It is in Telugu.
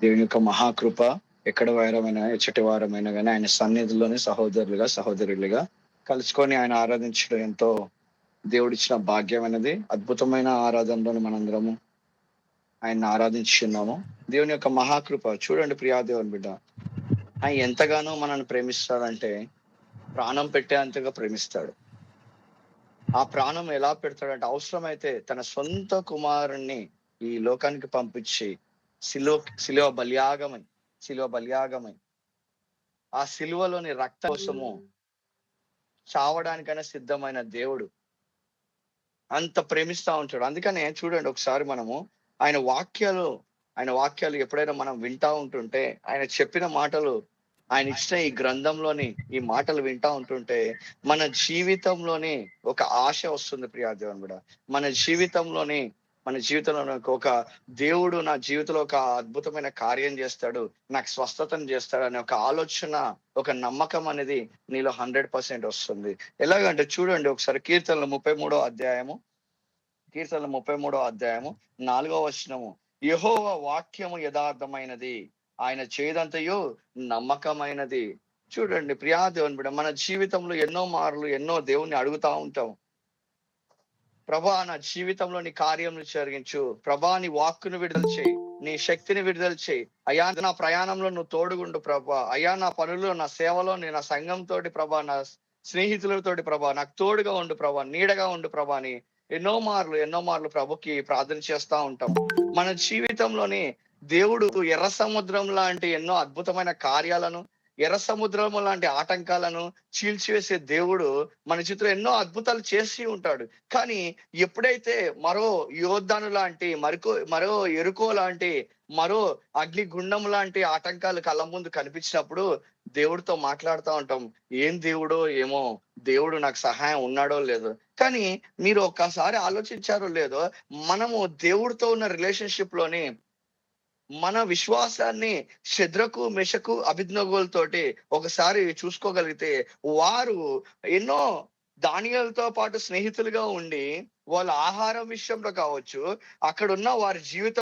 దేవుని యొక్క మహాకృప ఎక్కడ వారమైన ఎచ్చటి వారమైన కానీ ఆయన సన్నిధిలోని సహోదరులుగా సహోదరులుగా కలుసుకొని ఆయన ఆరాధించడం ఎంతో దేవుడిచ్చిన భాగ్యం అనేది అద్భుతమైన ఆరాధనలోని మనందరము ఆయన ఆరాధించున్నాము దేవుని యొక్క మహాకృప చూడండి ప్రియా దేవుని బిడ్డ. ఆయన ఎంతగానో మనల్ని ప్రేమిస్తాడంటే ప్రాణం పెట్టేంతగా ప్రేమిస్తాడు. ఆ ప్రాణం ఎలా పెడతాడంటే అవసరమైతే తన సొంత కుమారుణ్ణి ఈ లోకానికి పంపించి శిలో శిలువ బలియాగమై శిలువ బలియాగమై. ఆ శిలువలోని రక్త కోసము చావడానికైనా సిద్ధమైన దేవుడు. అంత ప్రేమిస్తా ఉంటాడు. అందుకనే చూడండి ఒకసారి మనము ఆయన వాక్యాలు ఆయన వాక్యాలు ఎప్పుడైనా మనం వింటా ఉంటుంటే ఆయన చెప్పిన మాటలు ఆయన ఇచ్చిన ఈ గ్రంథంలోని ఈ మాటలు వింటా ఉంటుంటే మన జీవితంలోని ఒక ఆశ వస్తుంది ప్రియా దేవుని కూడా. మన జీవితంలోని మన జీవితంలో ఒక దేవుడు నా జీవితంలో ఒక అద్భుతమైన కార్యం చేస్తాడు నాకు స్వస్థతను చేస్తాడు అనే ఒక ఆలోచన ఒక నమ్మకం అనేది నీలో హండ్రెడ్ పర్సెంట్ వస్తుంది. ఎలాగంటే చూడండి ఒకసారి కీర్తనలు ముప్పై మూడో అధ్యాయము కీర్తనలు ముప్పై మూడో అధ్యాయము నాలుగో వచనము. యహోవ వాక్యము యథార్థమైనది ఆయన చేదంతయు నమ్మకమైనది. చూడండి ప్రియా దేవుని బిడ్డ మన జీవితంలో ఎన్నో మార్లు ఎన్నో దేవుణ్ణి అడుగుతా ఉంటాం. ప్రభా నా జీవితంలో నీ కార్యం జరిగించు. ప్రభా నీ వాక్కును విడుదల చేయి. నీ శక్తిని విడుదల చేయి. అయ్యా నా ప్రయాణంలో నువ్వు తోడుగుండు ప్రభా. అయ్యా నా పనులు నా సేవలో నీ నా సంఘంతో ప్రభా నా స్నేహితులతోటి ప్రభా నాకు తోడుగా ఉండు ప్రభా నీడగా ఉండు ప్రభా అని ఎన్నో మార్లు ఎన్నో మార్లు ప్రభుకి ప్రార్థన చేస్తా ఉంటాం. మన జీవితంలోని దేవుడు ఎర్ర సముద్రం లాంటి ఎన్నో అద్భుతమైన కార్యాలను ఎర్ర సముద్రం లాంటి ఆటంకాలను చీల్చివేసే దేవుడు మన చిత్రం ఎన్నో అద్భుతాలు చేసి ఉంటాడు. కానీ ఎప్పుడైతే మరో యోద్ధాను లాంటి మరికో మరో ఎరుకో లాంటి మరో అగ్నిగుండం లాంటి ఆటంకాలు కళ్ళ ముందు కనిపించినప్పుడు దేవుడితో మాట్లాడుతూ ఉంటాం. ఏం దేవుడో ఏమో దేవుడు నాకు సహాయం ఉన్నాడో లేదో. కానీ మీరు ఒక్కసారి ఆలోచించారో లేదో మనము దేవుడితో ఉన్న రిలేషన్షిప్లోని మన విశ్వాసాన్ని శద్రకు మెషకు అభిజ్ఞగోలతోటి ఒకసారి చూసుకోగలిగితే వారు ఎన్నో దానియాలతో పాటు స్నేహితులుగా ఉండి వాళ్ళ ఆహారం విషయంలో కావచ్చు అక్కడున్న వారి జీవితం